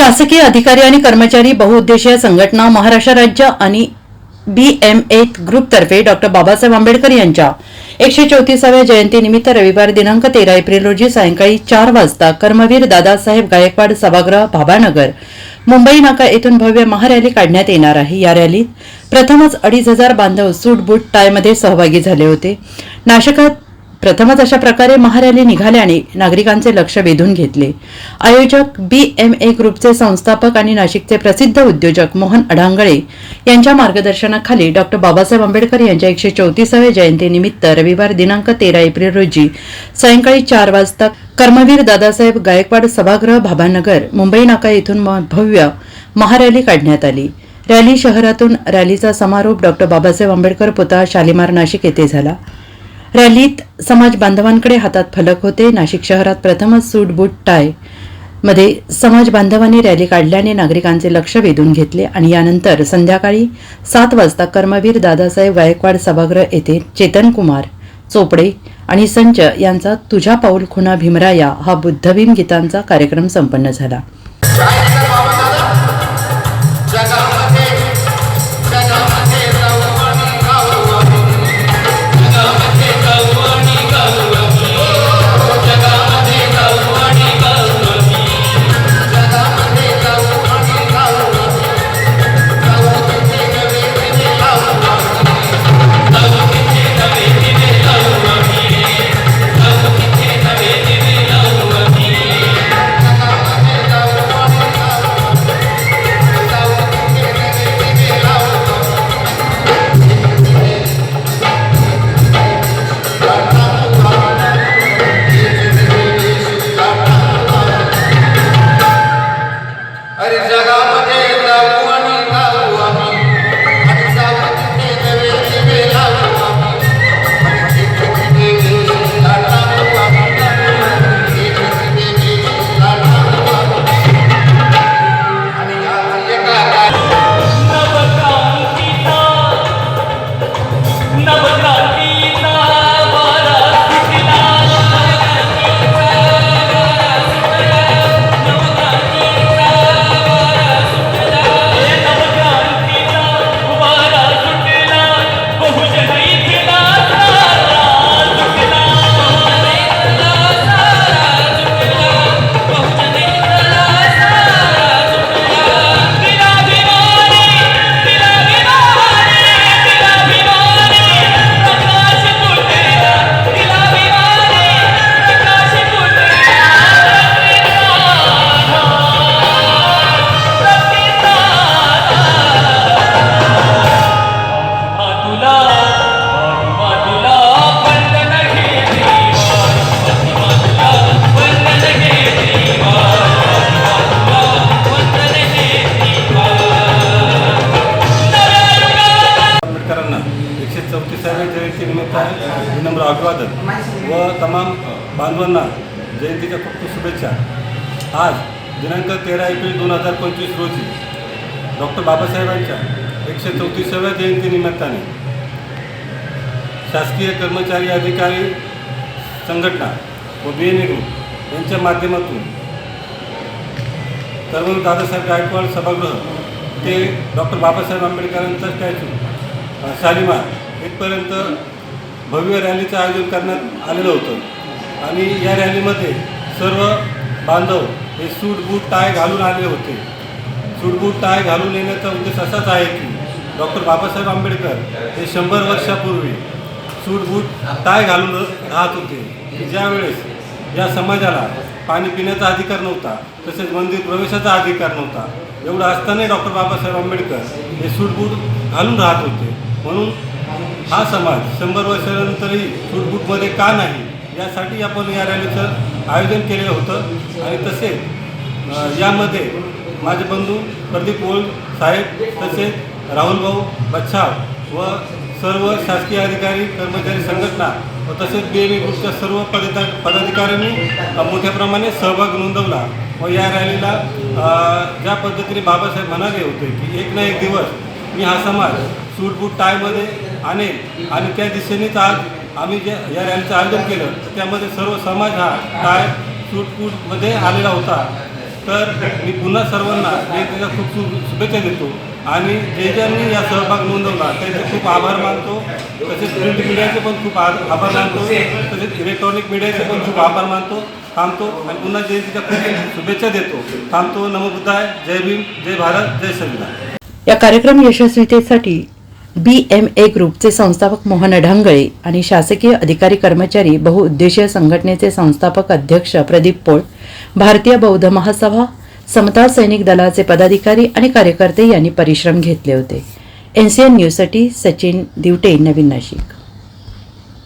शासकीय अधिकारी आणि कर्मचारी बहुउद्देशीय संघटना महाराष्ट्र राज्य आणि बी एम बीएमए ग्रुपतर्फे डॉक्टर बाबासाहेब आंबेडकर यांच्या एकशे चौतीसाव्या जयंतीनिमित्त रविवार दिनांक तेरा एप्रिल रोजी सायंकाळी चार वाजता कर्मवीर दादासाहेब गायकवाड सभागृह भाभानगर मुंबई नाका येथून भव्य महारॅली काढण्यात येणार आहे. या रॅलीत प्रथमच अडीच हजार बांधव सूट बूट टायमध्ये सहभागी झाले होते. नाशकात प्रथमच अशा प्रकारे महारॅली निघाल्याने नागरिकांचे लक्ष वेधून घेतले. आयोजक बी एम ए ग्रुपचे संस्थापक आणि नाशिकचे प्रसिद्ध उद्योजक मोहन अडांगळे यांच्या मार्गदर्शनाखाली डॉक्टर बाबासाहेब आंबेडकर यांच्या एकशे चौतीसाव्या जयंतीनिमित्त रविवार दिनांक तेरा एप्रिल रोजी सायंकाळी चार वाजता कर्मवीर दादासाहेब गायकवाड सभागृह भाभानगर मुंबई नाका येथून म- भव्य महारॅली काढण्यात आली. रॅली शहरातून रॅलीचा समारोप डॉक्टर बाबासाहेब आंबेडकर पुतळा शालिमार नाशिक येथे झाला. रॅलीत समाज बांधवांकडे हातात फलक होते. नाशिक शहरात प्रथमच सूट बूट टायमध्ये समाज बांधवांनी रॅली काढल्याने नागरिकांचे लक्ष वेधून घेतले. आणि यानंतर संध्याकाळी सात वाजता कर्मवीर दादासाहेब गायकवाड सभागृह येथे चेतन कुमार चोपडे आणि संच यांचा तुझ्या पाऊल खुना भीमराया हा बुद्धभीम गीतांचा कार्यक्रम संपन्न झाला. आपलं अभिवादन. व तमाम बांधवांना जयंतीच्या खूप शुभेच्छा. आज दिनांक तेरा एप्रिल दोन हजार पंचवीस रोजी डॉक्टर बाबासाहेबांच्या एकशे चौतीसाव्या जयंतीनिमित्ताने शासकीय कर्मचारी अधिकारी संघटना व बी एन ए ग्रुप यांच्या माध्यमातून कर्मवीर दादासाहेब गायकवाड सभागृह ते डॉक्टर बाबासाहेब आंबेडकरांचा स्टॅच्यू शालिमार इथपर्यंत भव्य रॅलीचं आयोजन करण्यात आलेलं होतं. आणि या रॅलीमध्ये सर्व बांधव हे सूट बूट टाय घालून आले होते. सूट बूट टाय घालून येण्याचा उद्देश असाच आहे की डॉक्टर बाबासाहेब आंबेडकर हे शंभर वर्षापूर्वी सूट बूट टाय घालून राहत होते. की ज्यावेळेस या समाजाला पाणी पिण्याचा अधिकार नव्हता तसेच मंदिर प्रवेशाचा अधिकार नव्हता एवढं असतानाही डॉक्टर बाबासाहेब आंबेडकर हे सूटबूट घालून राहत होते. म्हणून हा समाज शंभर वर्षानंतरही सुटबुटमध्ये का नाही यासाठी आपण या रॅलीचं आयोजन केलेलं होतं. आणि तसेच यामध्ये माझे बंधू प्रदीप ओळ साहेब तसेच राहुल भाऊ बच्छाव व सर्व शासकीय अधिकारी कर्मचारी संघटना व तसेच बी एम ग्रुपच्या सर्व पदा पदाधिकाऱ्यांनी मोठ्या प्रमाणे सहभाग नोंदवला व या रॅलीला ज्या पद्धतीने बाबासाहेब म्हणाले होते की एक ना एक दिवस मी हा समाज सूटबूट टायमध्ये आणेल आणि त्या दिशेनेच आज आम्ही जे या रॅलीचं आयोजन केलं तर त्यामध्ये सर्व समाज हा टाय सूटबूटमध्ये आलेला होता. तर मी पुन्हा सर्वांना जयंतीला खूप खूप शुभेच्छा देतो. आणि जे ज्यांनी या सहभाग नोंदवला त्यांचे खूप आभार मानतो. तसेच प्रिंट मीडियाचे पण खूप आभार मानतो. तसेच इलेक्ट्रॉनिक मीडियाचे पण खूप आभार मानतो थांबतो. आणि पुन्हा जयंतीच्या खूप शुभेच्छा देतो. थांबतो नमोबुद्धाय. जय भीम. जय भारत. जय संविधान. या कार्यक्रम यशस्वीतेसाठी बी एम ए ग्रुपचे संस्थापक मोहन ढांगळे आणि शासकीय अधिकारी कर्मचारी बहुउद्देशीय संघटनेचे संस्थापक अध्यक्ष प्रदीप पोळ भारतीय बौद्ध महासभा समता सैनिक दलाचे पदाधिकारी आणि कार्यकर्ते यांनी परिश्रम घेतले होते. एनसीएन न्यूजसाठी सचिन दिवटे नवीन नाशिक.